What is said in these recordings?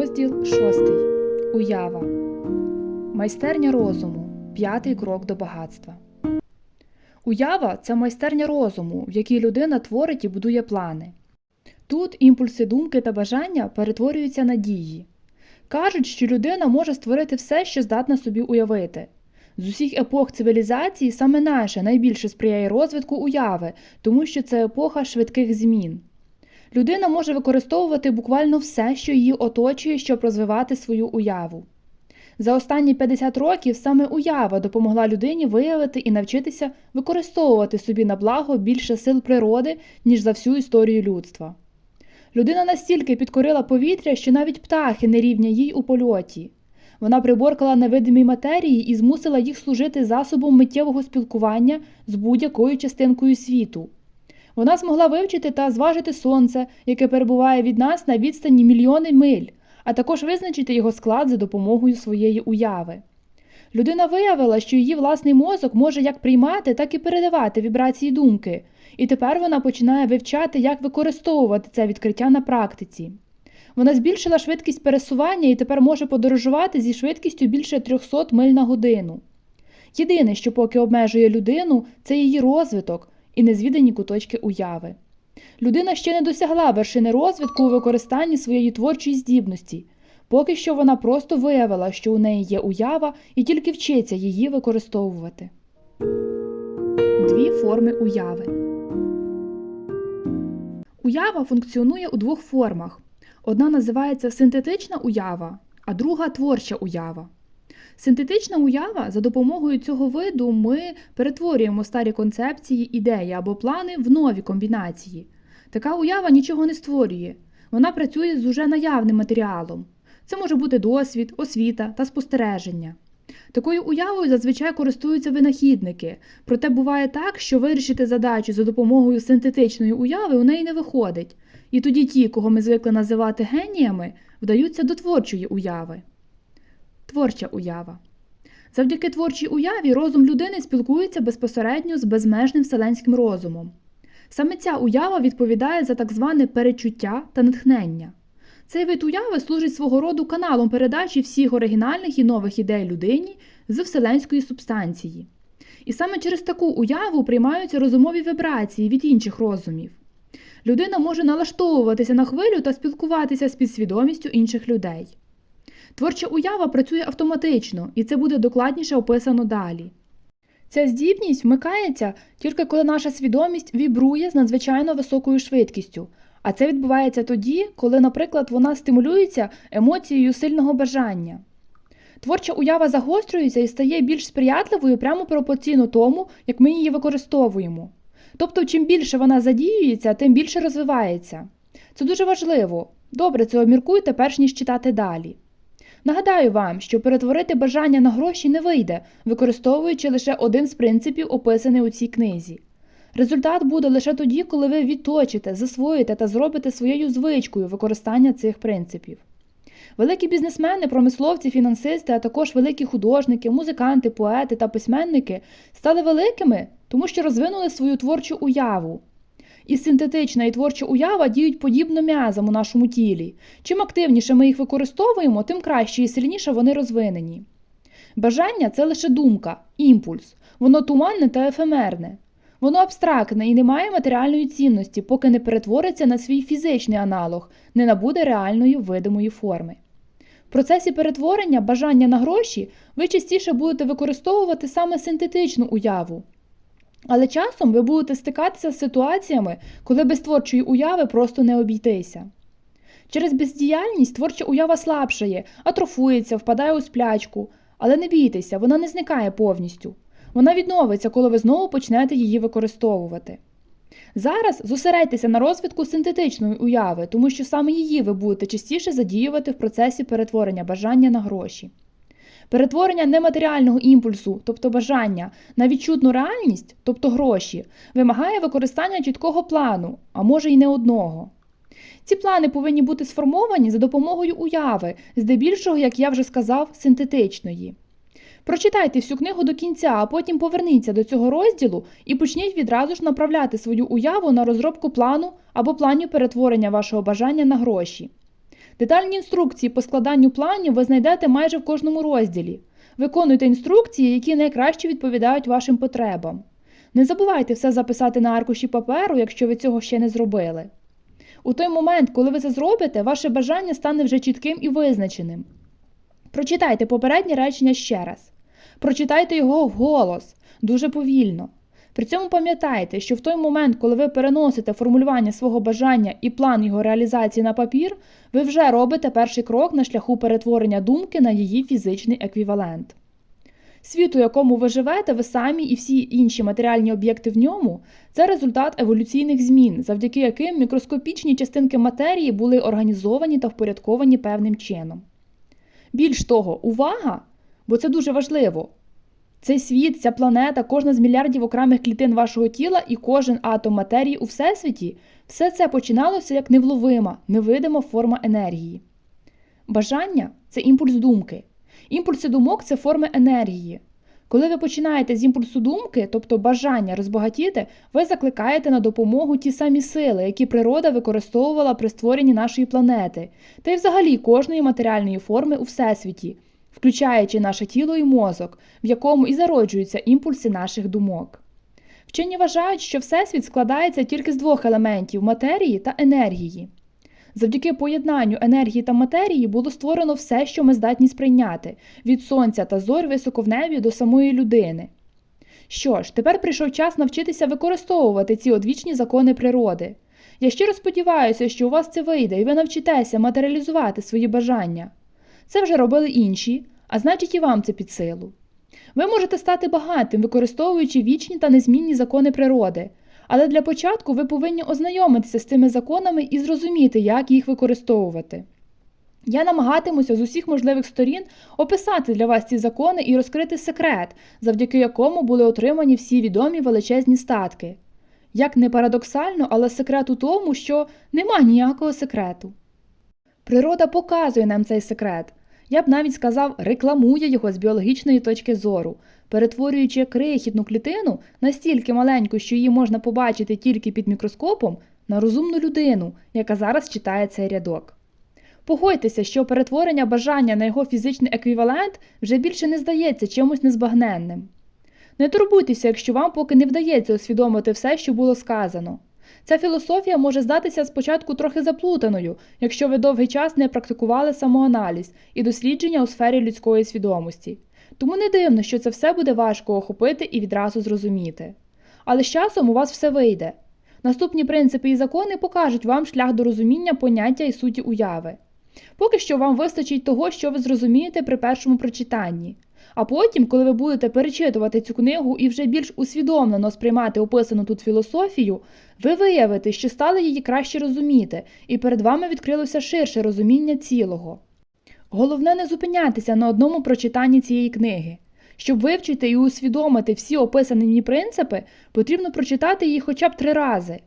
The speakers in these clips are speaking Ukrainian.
Розділ 6. Уява. Майстерня розуму. П'ятий крок до багатства. Уява це майстерня розуму, в якій людина творить і будує плани. Тут імпульси думки та бажання перетворюються на дії. Кажуть, що людина може створити все, що здатна собі уявити. З усіх епох цивілізації саме наша найбільше сприяє розвитку уяви, тому що це епоха швидких змін. Людина може використовувати буквально все, що її оточує, щоб розвивати свою уяву. За останні 50 років саме уява допомогла людині виявити і навчитися використовувати собі на благо більше сил природи, ніж за всю історію людства. Людина настільки підкорила повітря, що навіть птахи не рівня їй у польоті. Вона приборкала невидимі матерії і змусила їх служити засобом миттєвого спілкування з будь-якою частинкою світу. Вона змогла вивчити та зважити сонце, яке перебуває від нас на відстані мільйони миль, а також визначити його склад за допомогою своєї уяви. Людина виявила, що її власний мозок може як приймати, так і передавати вібрації думки, і тепер вона починає вивчати, як використовувати це відкриття на практиці. Вона збільшила швидкість пересування і тепер може подорожувати зі швидкістю більше 300 миль на годину. Єдине, що поки обмежує людину, це її розвиток і незвідані куточки уяви. Людина ще не досягла вершини розвитку у використанні своєї творчої здібності. Поки що вона просто виявила, що у неї є уява, і тільки вчиться її використовувати. Дві форми уяви. Уява функціонує у двох формах. Одна називається синтетична уява, а друга творча уява. Синтетична уява за допомогою цього виду ми перетворюємо старі концепції, ідеї або плани в нові комбінації. Така уява нічого не створює. Вона працює з уже наявним матеріалом. Це може бути досвід, освіта та спостереження. Такою уявою зазвичай користуються винахідники, проте буває так, що вирішити задачу за допомогою синтетичної уяви у неї не виходить, і тоді ті, кого ми звикли називати геніями, вдаються до творчої уяви. Творча уява. Завдяки творчій уяві розум людини спілкується безпосередньо з безмежним вселенським розумом. Саме ця уява відповідає за так зване перечуття та натхнення. Цей вид уяви служить свого роду каналом передачі всіх оригінальних і нових ідей людині з вселенської субстанції. І саме через таку уяву приймаються розумові вібрації від інших розумів. Людина може налаштовуватися на хвилю та спілкуватися з підсвідомістю інших людей. Творча уява працює автоматично, і це буде докладніше описано далі. Ця здібність вмикається тільки коли наша свідомість вібрує з надзвичайно високою швидкістю, а це відбувається тоді, коли, наприклад, вона стимулюється емоцією сильного бажання. Творча уява загострюється і стає більш сприятливою прямо пропорційно тому, як ми її використовуємо. Тобто, чим більше вона задіюється, тим більше розвивається. Це дуже важливо. Добре це обміркуйте, перш ніж читати далі. Нагадаю вам, що перетворити бажання на гроші не вийде, використовуючи лише один з принципів, описаний у цій книзі. Результат буде лише тоді, коли ви відточите, засвоїте та зробите своєю звичкою використання цих принципів. Великі бізнесмени, промисловці, фінансисти, а також великі художники, музиканти, поети та письменники стали великими, тому що розвинули свою творчу уяву. І синтетична і творча уява діють подібно м'язам у нашому тілі. Чим активніше ми їх використовуємо, тим краще і сильніше вони розвинені. Бажання це лише думка, імпульс, воно туманне та ефемерне. Воно абстрактне і не має матеріальної цінності, поки не перетвориться на свій фізичний аналог, не набуде реальної видимої форми. В процесі перетворення бажання на гроші ви частіше будете використовувати саме синтетичну уяву. Але часом ви будете стикатися з ситуаціями, коли без творчої уяви просто не обійтися. Через бездіяльність творча уява слабшає, атрофується, впадає у сплячку, але не бійтеся, вона не зникає повністю. Вона відновиться, коли ви знову почнете її використовувати. Зараз зосередьтеся на розвитку синтетичної уяви, тому що саме її ви будете частіше задіювати в процесі перетворення бажання на гроші. Перетворення нематеріального імпульсу, тобто бажання, на відчутну реальність, тобто гроші, вимагає використання чіткого плану, а може й не одного. Ці плани повинні бути сформовані за допомогою уяви, здебільшого, як я вже сказав, синтетичної. Прочитайте всю книгу до кінця, а потім поверніться до цього розділу і почніть відразу ж направляти свою уяву на розробку плану або планів перетворення вашого бажання на гроші. Детальні інструкції по складанню планів ви знайдете майже в кожному розділі. Виконуйте інструкції, які найкраще відповідають вашим потребам. Не забувайте все записати на аркуші паперу, якщо ви цього ще не зробили. У той момент, коли ви це зробите, ваше бажання стане вже чітким і визначеним. Прочитайте попереднє речення ще раз. Прочитайте його вголос, дуже повільно. При цьому пам'ятайте, що в той момент, коли ви переносите формулювання свого бажання і план його реалізації на папір, ви вже робите перший крок на шляху перетворення думки на її фізичний еквівалент. Світ, у якому ви живете, ви самі і всі інші матеріальні об'єкти в ньому це результат еволюційних змін, завдяки яким мікроскопічні частинки матерії були організовані та впорядковані певним чином. Більш того, увага, бо це дуже важливо. Цей світ, ця планета, кожна з мільярдів окремих клітин вашого тіла і кожен атом матерії у всесвіті все це починалося як невловима, невидима форма енергії. Бажання це імпульс думки. Імпульси думок це форми енергії. Коли ви починаєте з імпульсу думки, тобто бажання розбагатіти, ви закликаєте на допомогу ті самі сили, які природа використовувала при створенні нашої планети, та й взагалі кожної матеріальної форми у всесвіті, включаючи наше тіло і мозок, в якому і зароджуються імпульси наших думок. Вчені вважають, що Всесвіт складається тільки з двох елементів матерії та енергії. Завдяки поєднанню енергії та матерії було створено все, що ми здатні сприйняти від сонця та зорь високо в небі до самої людини. Що ж, тепер прийшов час навчитися використовувати ці одвічні закони природи. Я щиро сподіваюся, що у вас це вийде, і ви навчитеся матеріалізувати свої бажання. Це вже робили інші, а значить і вам це під силу. Ви можете стати багатим, використовуючи вічні та незмінні закони природи, але для початку ви повинні ознайомитися з цими законами і зрозуміти, як їх використовувати. Я намагатимуся з усіх можливих сторін описати для вас ці закони і розкрити секрет, завдяки якому були отримані всі відомі величезні статки. Як не парадоксально, але секрет у тому, що нема ніякого секрету. Природа показує нам цей секрет. Я б навіть сказав, рекламує його з біологічної точки зору, перетворюючи крихітну клітину настільки маленьку, що її можна побачити тільки під мікроскопом, на розумну людину, яка зараз читає цей рядок. Погодьтеся, що перетворення бажання на його фізичний еквівалент вже більше не здається чимось незбагненним. Не турбуйтеся, якщо вам поки не вдається усвідомити все, що було сказано. Ця філософія може здатися спочатку трохи заплутаною, якщо ви довгий час не практикували самоаналіз і дослідження у сфері людської свідомості. Тому не дивно, що це все буде важко охопити і відразу зрозуміти. Але з часом у вас все вийде. Наступні принципи і закони покажуть вам шлях до розуміння поняття і суті уяви. Поки що вам вистачить того, що ви зрозумієте при першому прочитанні. А потім, коли ви будете перечитувати цю книгу і вже більш усвідомлено сприймати описану тут філософію, ви виявите, що стали її краще розуміти, і перед вами відкрилося ширше розуміння цілого. Головне не зупинятися на одному прочитанні цієї книги. Щоб вивчити і усвідомити всі описані принципи, потрібно прочитати її хоча б три рази.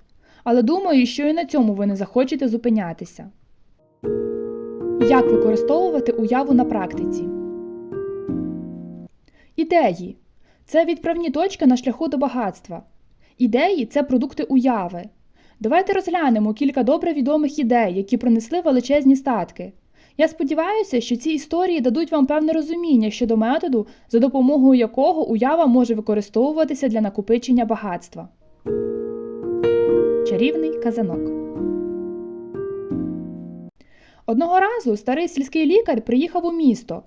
Але думаю, що і на цьому ви не захочете зупинятися. Як використовувати уяву на практиці? Ідеї це відправні точки на шляху до багатства. Ідеї це продукти уяви. Давайте розглянемо кілька добре відомих ідей, які принесли величезні статки. Я сподіваюся, що ці історії дадуть вам певне розуміння щодо методу, за допомогою якого уява може використовуватися для накопичення багатства. Чарівний казанок. Одного разу старий сільський лікар приїхав у місто.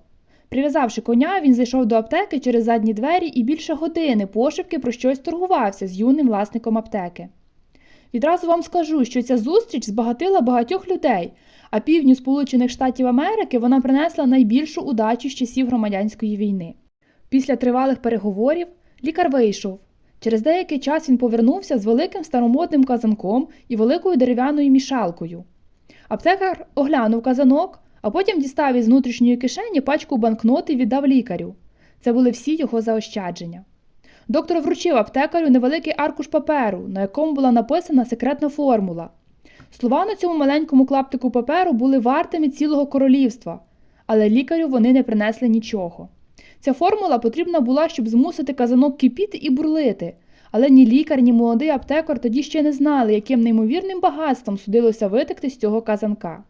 Прив'язавши коня, він зайшов до аптеки через задні двері і більше години пошепки про щось торгувався з юним власником аптеки. Відразу вам скажу, що ця зустріч збагатила багатьох людей, а півдню Сполучених Штатів Америки вона принесла найбільшу удачу з часів громадянської війни. Після тривалих переговорів лікар вийшов. Через деякий час він повернувся з великим старомодним казанком і великою дерев'яною мішалкою. Аптекар оглянув казанок, а потім дістав із внутрішньої кишені пачку банкнот і віддав лікарю. Це були всі його заощадження. Доктор вручив аптекарю невеликий аркуш паперу, на якому була написана секретна формула. Слова на цьому маленькому клаптику паперу були вартими цілого королівства, але лікарю вони не принесли нічого. Ця формула потрібна була, щоб змусити казанок кипіти і бурлити, але ні лікар, ні молодий аптекар тоді ще не знали, яким неймовірним багатством судилося витекти з цього казанка.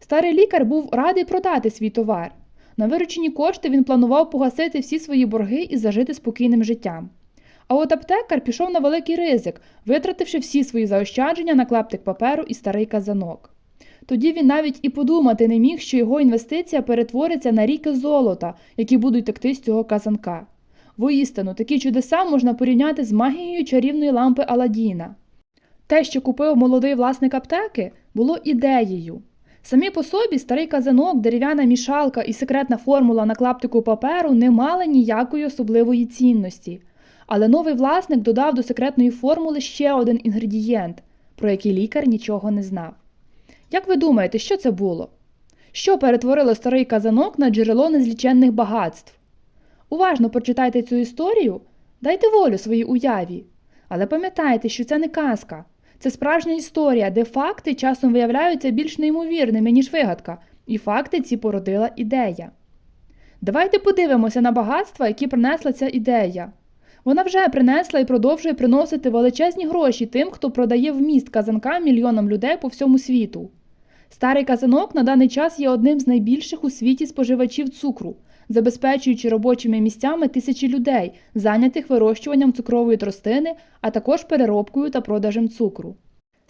Старий лікар був радий продати свій товар. На виручені кошти він планував погасити всі свої борги і зажити спокійним життям. А от аптекар пішов на великий ризик, витративши всі свої заощадження на клаптик паперу і старий казанок. Тоді він навіть і подумати не міг, що його інвестиція перетвориться на ріки золота, які будуть текти з цього казанка. Воістину, такі чудеса можна порівняти з магією чарівної лампи Аладдіна. Те, що купив молодий власник аптеки, було ідеєю. Самі по собі старий казанок, дерев'яна мішалка і секретна формула на клаптику паперу не мали ніякої особливої цінності. Але новий власник додав до секретної формули ще один інгредієнт, про який лікар нічого не знав. Як ви думаєте, що це було? Що перетворило старий казанок на джерело незліченних багатств? Уважно прочитайте цю історію, дайте волю своїй уяві. Але пам'ятайте, що це не казка, це справжня історія, де факти часом виявляються більш неймовірними, ніж вигадка, і факти ці породила ідея. Давайте подивимося на багатства, які принесла ця ідея. Вона вже принесла і продовжує приносити величезні гроші тим, хто продає вміст казанка мільйонам людей по всьому світу. Старий казанок на даний час є одним з найбільших у світі споживачів цукру, забезпечуючи робочими місцями тисячі людей, зайнятих вирощуванням цукрової тростини, а також переробкою та продажем цукру.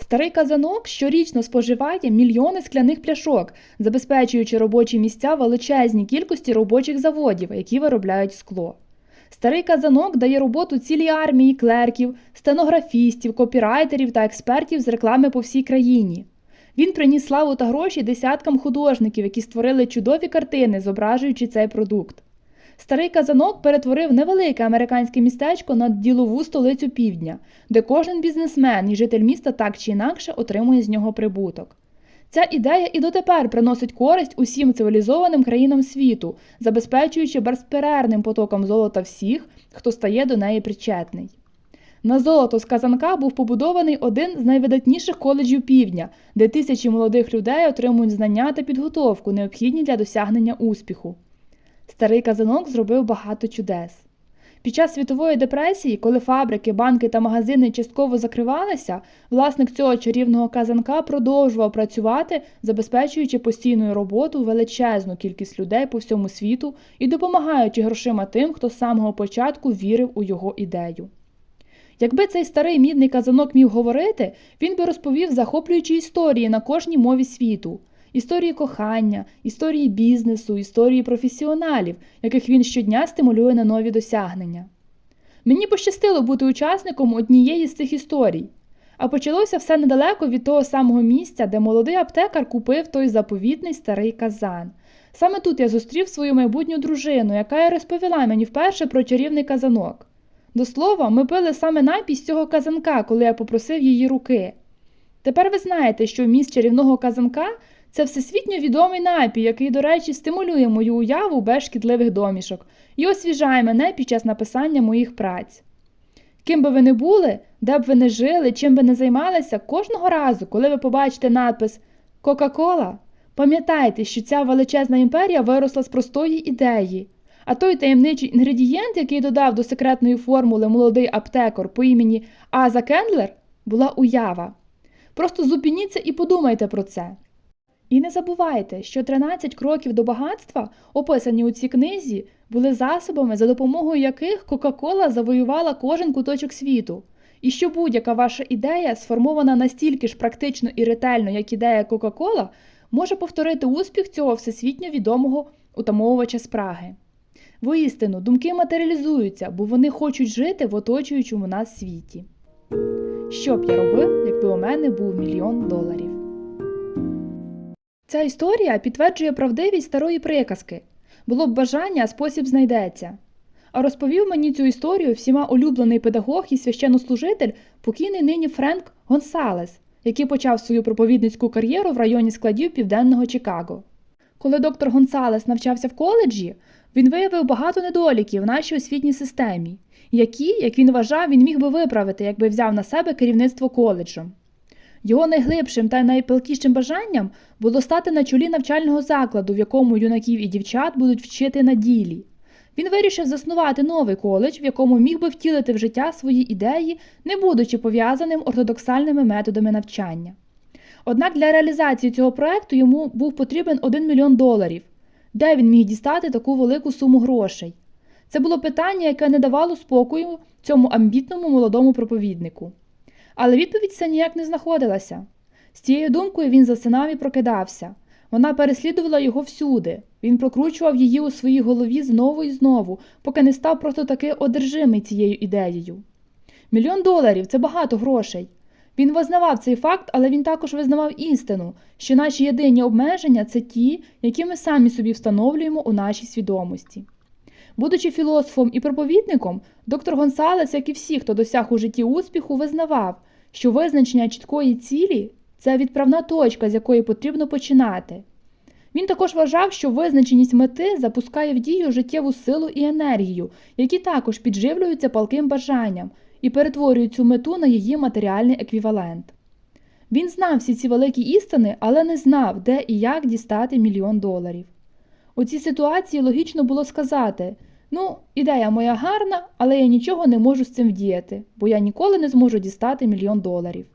Старий казанок щорічно споживає мільйони скляних пляшок, забезпечуючи робочі місця величезній кількості робочих заводів, які виробляють скло. Старий казанок дає роботу цілій армії клерків, стенографістів, копірайтерів та експертів з реклами по всій країні. Він приніс славу та гроші десяткам художників, які створили чудові картини, зображуючи цей продукт. Старий казанок перетворив невелике американське містечко на ділову столицю півдня, де кожен бізнесмен і житель міста так чи інакше отримує з нього прибуток. Ця ідея і дотепер приносить користь усім цивілізованим країнам світу, забезпечуючи безперервним потоком золота всіх, хто стає до неї причетний. На золото з казанка був побудований один з найвидатніших коледжів півдня, де тисячі молодих людей отримують знання та підготовку, необхідні для досягнення успіху. Старий казанок зробив багато чудес. Під час світової депресії, коли фабрики, банки та магазини частково закривалися, власник цього чарівного казанка продовжував працювати, забезпечуючи постійною роботу величезну кількість людей по всьому світу і допомагаючи грошима тим, хто з самого початку вірив у його ідею. Якби цей старий мідний казанок міг говорити, він би розповів захоплюючі історії на кожній мові світу. Історії кохання, історії бізнесу, історії професіоналів, яких він щодня стимулює на нові досягнення. Мені пощастило бути учасником однієї з цих історій, а почалося все недалеко від того самого місця, де молодий аптекар купив той заповітний старий казан. Саме тут я зустрів свою майбутню дружину, яка й розповіла мені вперше про чарівний казанок. До слова, ми пили саме напій з цього казанка, коли я попросив її руки. Тепер ви знаєте, що вміст чарівного казанка це всесвітньо відомий напій, який, до речі, стимулює мою уяву без шкідливих домішок і освіжає мене під час написання моїх праць. Ким би ви не були, де б ви не жили, чим би не займалися, кожного разу, коли ви побачите надпис Кока-Кола, пам'ятайте, що ця величезна імперія виросла з простої ідеї. А той таємничий інгредієнт, який додав до секретної формули молодий аптекар по імені Аза Кендлер, була уява. Просто зупиніться і подумайте про це. І не забувайте, що 13 кроків до багатства, описані у цій книзі, були засобами, за допомогою яких Кока-Кола завоювала кожен куточок світу, і що будь-яка ваша ідея, сформована настільки ж практично і ретельно, як ідея Кока-Кола, може повторити успіх цього всесвітньо відомого утамовувача спраги. Воістину, думки матеріалізуються, бо вони хочуть жити в оточуючому нас світі. Що б я робив, якби у мене був мільйон доларів? Ця історія підтверджує правдивість старої приказки. Було б бажання, а спосіб знайдеться. А розповів мені цю історію всіма улюблений педагог і священнослужитель, покійний нині Френк Гонсалес, який почав свою проповідницьку кар'єру в районі складів Південного Чикаго. Коли доктор Гонсалес навчався в коледжі, він виявив багато недоліків в нашій освітній системі, які, як він вважав, він міг би виправити, якби взяв на себе керівництво коледжем. Його найглибшим та найпилкішим бажанням було стати на чолі навчального закладу, в якому юнаків і дівчат будуть вчити на ділі. Він вирішив заснувати новий коледж, в якому міг би втілити в життя свої ідеї, не будучи пов'язаним ортодоксальними методами навчання. Однак для реалізації цього проекту йому був потрібен 1 мільйон доларів. Де він міг дістати таку велику суму грошей? Це було питання, яке не давало спокою цьому амбітному молодому проповіднику. Але відповідь все ніяк не знаходилася. З цією думкою він засинав і прокидався. Вона переслідувала його всюди. Він прокручував її у своїй голові знову і знову, поки не став просто таки одержимий цією ідеєю. Мільйон доларів це багато грошей. Він визнавав цей факт, але він також визнавав істину, що наші єдині обмеження це ті, які ми самі собі встановлюємо у нашій свідомості. Будучи філософом і проповідником, доктор Гонсалес, як і всі, хто досяг у житті успіху, визнавав, що визначення чіткої цілі це відправна точка, з якої потрібно починати. Він також вважав, що визначеність мети запускає в дію життєву силу і енергію, які також підживлюються палким бажанням і перетворюють цю мету на її матеріальний еквівалент. Він знав всі ці великі істини, але не знав, де і як дістати мільйон доларів. У цій ситуації логічно було сказати: ну, ідея моя гарна, але я нічого не можу з цим вдіяти, бо я ніколи не зможу дістати мільйон доларів.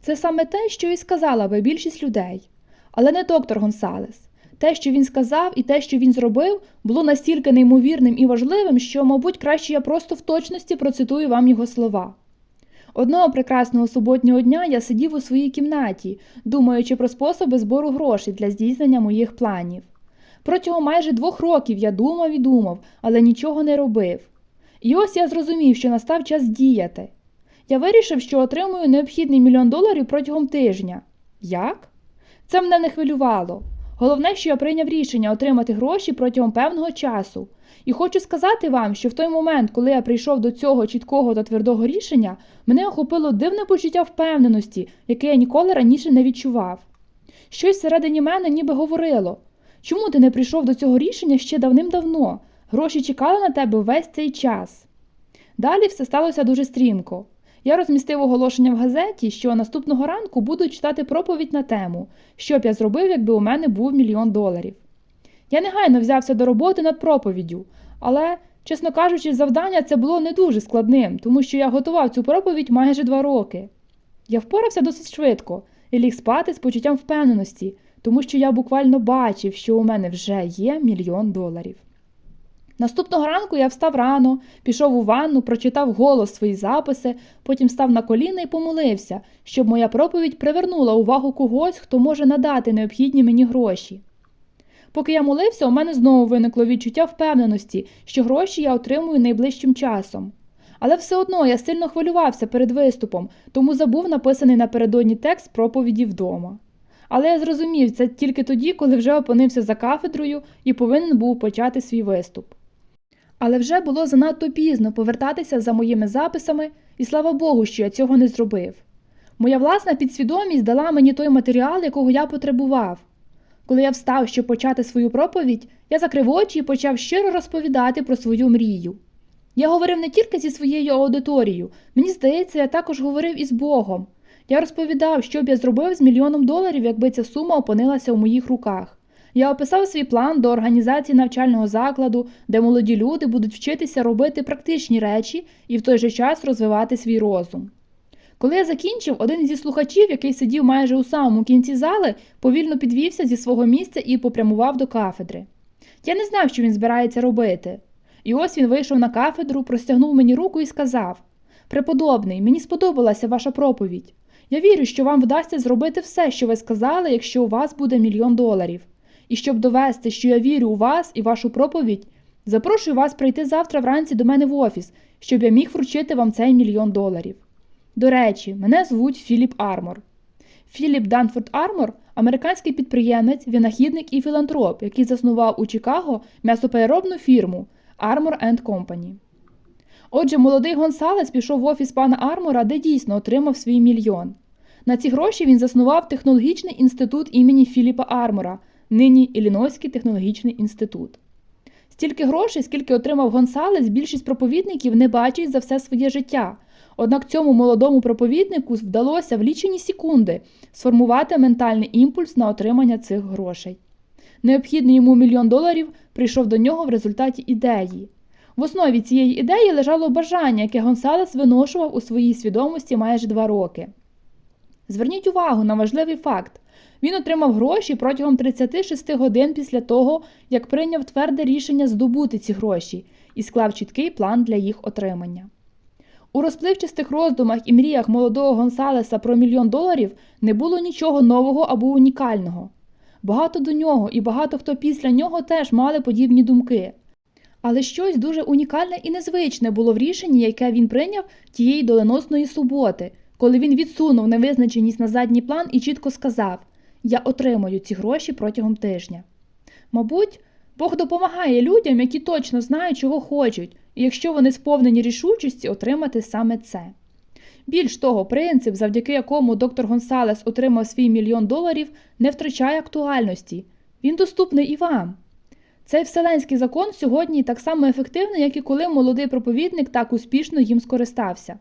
Це саме те, що і сказала би більшість людей. Але не доктор Гонсалес. Те, що він сказав, і те, що він зробив, було настільки неймовірним і важливим, що, мабуть, краще я просто в точності процитую вам його слова. Одного прекрасного суботнього дня я сидів у своїй кімнаті, думаючи про способи збору грошей для здійснення моїх планів. Протягом майже двох років я думав і думав, але нічого не робив. І ось я зрозумів, що настав час діяти. Я вирішив, що отримую необхідний мільйон доларів протягом тижня. Як? Це мене не хвилювало. Головне, що я прийняв рішення отримати гроші протягом певного часу. І хочу сказати вам, що в той момент, коли я прийшов до цього чіткого та твердого рішення, мене охопило дивне почуття впевненості, яке я ніколи раніше не відчував. Щось всередині мене ніби говорило чому ти не прийшов до цього рішення ще давним-давно? Гроші чекали на тебе весь цей час. Далі все сталося дуже стрімко. Я розмістив оголошення в газеті, що наступного ранку буду читати проповідь на тему, що б я зробив, якби у мене був мільйон доларів. Я негайно взявся до роботи над проповіддю, але, чесно кажучи, завдання це було не дуже складним, тому що я готував цю проповідь майже два роки. Я впорався досить швидко і ліг спати з почуттям впевненості, тому що я буквально бачив, що у мене вже є мільйон доларів. Наступного ранку я встав рано, пішов у ванну, прочитав голос свої записи, потім став на коліна і помолився, щоб моя проповідь привернула увагу когось, хто може надати необхідні мені гроші. Поки я молився, у мене знову виникло відчуття впевненості, що гроші я отримую найближчим часом. Але все одно я сильно хвилювався перед виступом, тому забув написаний напередодні текст проповіді вдома. Але я зрозумів це тільки тоді, коли вже опинився за кафедрою і повинен був почати свій виступ. Але вже було занадто пізно повертатися за моїми записами, і слава Богу, що я цього не зробив. Моя власна підсвідомість дала мені той матеріал, якого я потребував. Коли я встав, щоб почати свою проповідь, я закрив очі і почав щиро розповідати про свою мрію. Я говорив не тільки зі своєю аудиторією, мені здається, я також говорив із Богом. Я розповідав, що б я зробив з мільйоном доларів, якби ця сума опинилася у моїх руках. Я описав свій план до організації навчального закладу, де молоді люди будуть вчитися робити практичні речі і в той же час розвивати свій розум. Коли я закінчив, один зі слухачів, який сидів майже у самому кінці зали, повільно підвівся зі свого місця і попрямував до кафедри. Я не знав, що він збирається робити. І ось він вийшов на кафедру, простягнув мені руку і сказав: Преподобний, мені сподобалася ваша проповідь. Я вірю, що вам вдасться зробити все, що ви сказали, якщо у вас буде мільйон доларів. І щоб довести, що я вірю у вас і вашу проповідь, запрошую вас прийти завтра вранці до мене в офіс, щоб я міг вручити вам цей мільйон доларів. До речі, мене звуть Філіп Армор. Філіп Данфорд Армор американський підприємець, винахідник і філантроп, який заснував у Чикаго м'ясопереробну фірму Armor Company. Отже, молодий Гонсалес пішов в офіс пана Армора, де дійсно отримав свій мільйон. На ці гроші він заснував технологічний інститут імені Філіпа Армора, нині Іллінойський технологічний інститут. Стільки грошей, скільки отримав Гонсалес, більшість проповідників не бачить за все своє життя. Однак цьому молодому проповіднику вдалося в лічені секунди сформувати ментальний імпульс на отримання цих грошей. Необхідний йому мільйон доларів прийшов до нього в результаті ідеї. В основі цієї ідеї лежало бажання, яке Гонсалес виношував у своїй свідомості майже два роки. Зверніть увагу на важливий факт. Він отримав гроші протягом 36 годин після того, як прийняв тверде рішення здобути ці гроші і склав чіткий план для їх отримання. У розпливчастих роздумах і мріях молодого Гонсалеса про мільйон доларів не було нічого нового або унікального. Багато до нього і багато хто після нього теж мали подібні думки. Але щось дуже унікальне і незвичне було в рішенні, яке він прийняв тієї доленосної суботи, коли він відсунув невизначеність на задній план і чітко сказав: Я отримаю ці гроші протягом тижня. Мабуть, Бог допомагає людям, які точно знають, чого хочуть, і якщо вони сповнені рішучості отримати саме це. Більш того, принцип, завдяки якому доктор Гонсалес отримав свій мільйон доларів, не втрачає актуальності. Він доступний і вам. Цей вселенський закон сьогодні так само ефективний, як і коли молодий проповідник так успішно їм скористався.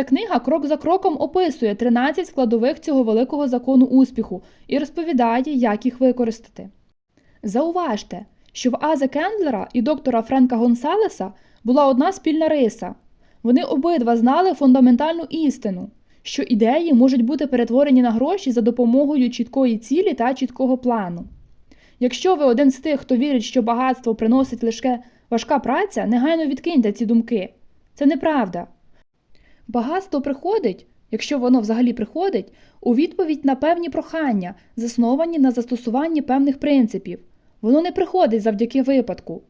Ця книга крок за кроком описує 13 складових цього великого закону успіху і розповідає, як їх використати. Зауважте, що в Азе Кендлера і доктора Френка Гонсалеса була одна спільна риса. Вони обидва знали фундаментальну істину, що ідеї можуть бути перетворені на гроші за допомогою чіткої цілі та чіткого плану. Якщо ви один з тих, хто вірить, що багатство приносить лише важка праця, негайно відкиньте ці думки. Це неправда. Багатство приходить, якщо воно взагалі приходить, у відповідь на певні прохання, засновані на застосуванні певних принципів. Воно не приходить завдяки випадку.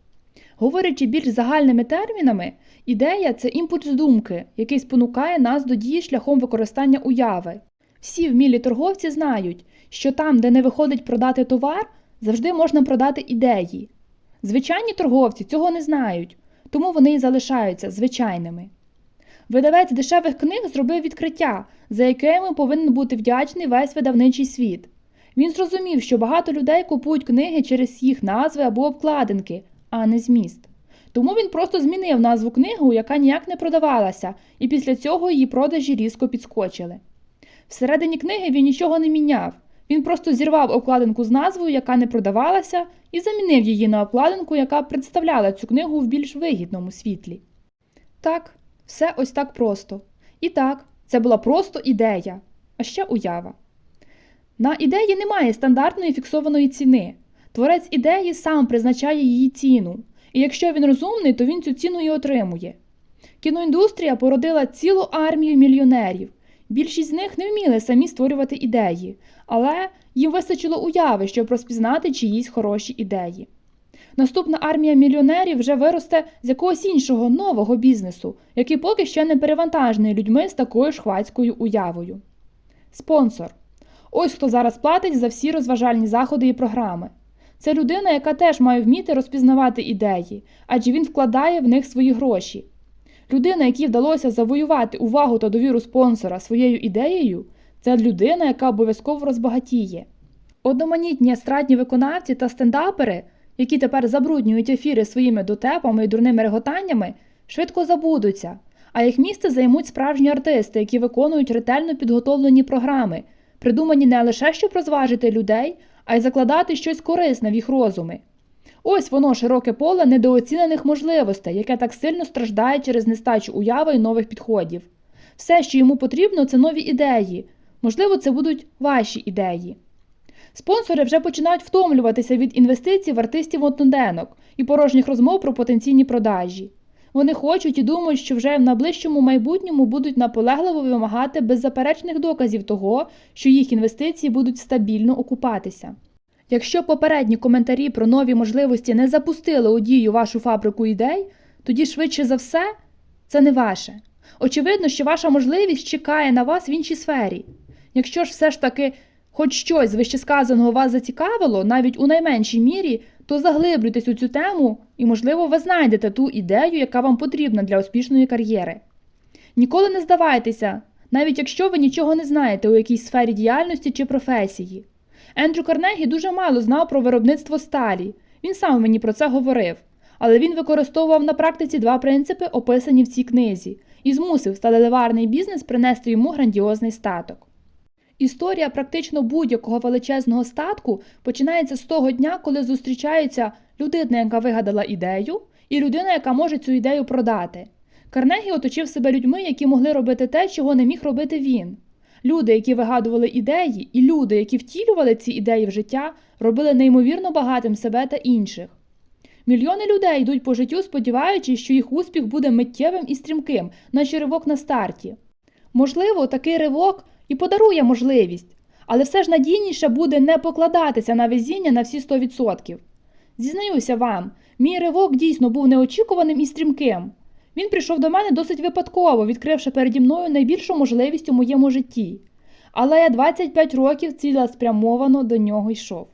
Говорячи більш загальними термінами, ідея це імпульс думки, який спонукає нас до дії шляхом використання уяви. Всі вмілі торговці знають, що там, де не виходить продати товар, завжди можна продати ідеї. Звичайні торговці цього не знають, тому вони і залишаються звичайними. Видавець дешевих книг зробив відкриття, за яке йому повинен бути вдячний весь видавничий світ. Він зрозумів, що багато людей купують книги через їх назви або обкладинки, а не зміст. Тому він просто змінив назву книгу, яка ніяк не продавалася, і після цього її продажі різко підскочили. Всередині книги він нічого не міняв. Він просто зірвав обкладинку з назвою, яка не продавалася, і замінив її на обкладинку, яка представляла цю книгу в більш вигідному світлі. Так, все ось так просто. І так, це була просто ідея, а ще уява. На ідеї немає стандартної фіксованої ціни. Творець ідеї сам призначає її ціну, і якщо він розумний, то він цю ціну і отримує. Кіноіндустрія породила цілу армію мільйонерів. Більшість з них не вміли самі створювати ідеї, але їм вистачило уяви, щоб розпізнати чиїсь хороші ідеї. Наступна армія мільйонерів вже виросте з якогось іншого нового бізнесу, який поки ще не перевантажений людьми з такою ж хвацькою уявою. Спонсор. Ось хто зараз платить за всі розважальні заходи і програми. Це людина, яка теж має вміти розпізнавати ідеї, адже він вкладає в них свої гроші. Людина, якій вдалося завоювати увагу та довіру спонсора своєю ідеєю, це людина, яка обов'язково розбагатіє. Одноманітні естрадні виконавці та стендапери, які тепер забруднюють ефіри своїми дотепами і дурними реготаннями, швидко забудуться, а їх місце займуть справжні артисти, які виконують ретельно підготовлені програми, придумані не лише щоб розважити людей, а й закладати щось корисне в їх розуми. Ось воно широке поле недооцінених можливостей, яке так сильно страждає через нестачу уяви і нових підходів. Все, що йому потрібно, це нові ідеї. Можливо, це будуть ваші ідеї. Спонсори вже починають втомлюватися від інвестицій в артистів одноденок і порожніх розмов про потенційні продажі. Вони хочуть і думають, що вже в найближчому майбутньому будуть наполегливо вимагати беззаперечних доказів того, що їх інвестиції будуть стабільно окупатися. Якщо попередні коментарі про нові можливості не запустили у дію вашу фабрику ідей, тоді швидше за все це не ваше. Очевидно, що ваша можливість чекає на вас в іншій сфері. Якщо ж все ж таки хоч щось з вищесказаного вас зацікавило, навіть у найменшій мірі, то заглиблюйтесь у цю тему і, можливо, ви знайдете ту ідею, яка вам потрібна для успішної кар'єри. Ніколи не здавайтеся, навіть якщо ви нічого не знаєте у якійсь сфері діяльності чи професії. Ендрю Карнегі дуже мало знав про виробництво сталі. Він сам мені про це говорив. Але він використовував на практиці два принципи, описані в цій книзі, і змусив сталеливарний бізнес принести йому грандіозний статок. Історія практично будь-якого величезного статку починається з того дня, коли зустрічаються людина, яка вигадала ідею, і людина, яка може цю ідею продати. Карнегі оточив себе людьми, які могли робити те, чого не міг робити він. Люди, які вигадували ідеї, і люди, які втілювали ці ідеї в життя, робили неймовірно багатим себе та інших. Мільйони людей йдуть по життю, сподіваючись, що їх успіх буде миттєвим і стрімким, наче ривок на старті. Можливо, такий ривок і подарує можливість, але все ж надійніше буде не покладатися на везіння на всі 100%. Зізнаюся вам, мій ривок дійсно був неочікуваним і стрімким. Він прийшов до мене досить випадково, відкривши переді мною найбільшу можливість у моєму житті. Але я 25 років цілеспрямовано до нього йшов.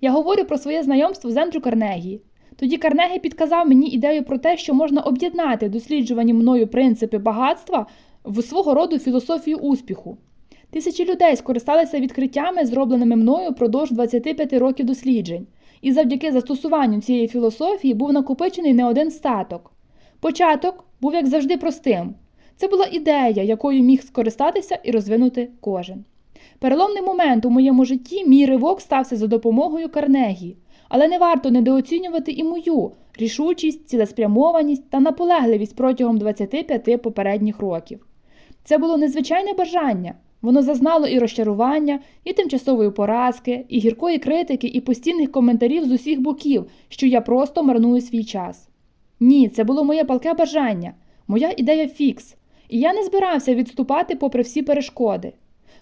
Я говорю про своє знайомство з Ендрю Карнегі. Тоді Карнегі підказав мені ідею про те, що можна об'єднати досліджувані мною принципи багатства в свого роду філософію успіху. Тисячі людей скористалися відкриттями, зробленими мною впродовж 25 років досліджень, і завдяки застосуванню цієї філософії був накопичений не один статок. Початок був, як завжди, простим. Це була ідея, якою міг скористатися і розвинути кожен. Переломний момент у моєму житті мій ривок стався за допомогою Карнегі, але не варто недооцінювати і мою рішучість, цілеспрямованість та наполегливість протягом 25 попередніх років. Це було незвичайне бажання. Воно зазнало і розчарування, і тимчасової поразки, і гіркої критики, і постійних коментарів з усіх боків, що я просто марную свій час. Ні, це було моє палке бажання, моя ідея фікс, і я не збирався відступати попри всі перешкоди.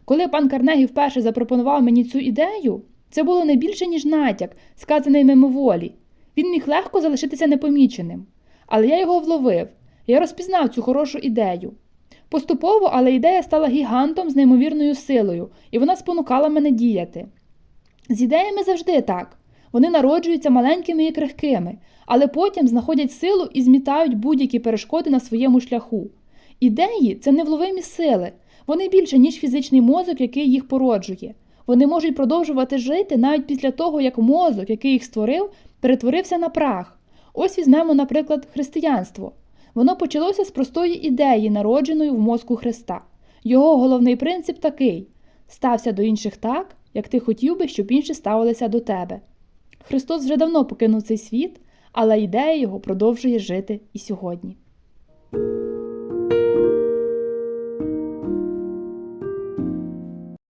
Коли пан Карнегі вперше запропонував мені цю ідею, це було не більше, ніж натяк, сказаний мимоволі. Він міг легко залишитися непоміченим. Але я його вловив, я розпізнав цю хорошу ідею. Поступово, але ідея стала гігантом з неймовірною силою, і вона спонукала мене діяти. З ідеями завжди так. Вони народжуються маленькими і крихкими, але потім знаходять силу і змітають будь-які перешкоди на своєму шляху. Ідеї це невловимі сили, вони більше, ніж фізичний мозок, який їх породжує. Вони можуть продовжувати жити навіть після того, як мозок, який їх створив, перетворився на прах. Ось візьмемо, наприклад, християнство. Воно почалося з простої ідеї, народженої в мозку Христа. Його головний принцип такий: стався до інших так, як ти хотів би, щоб інші ставилися до тебе. Христос вже давно покинув цей світ, але ідея його продовжує жити і сьогодні.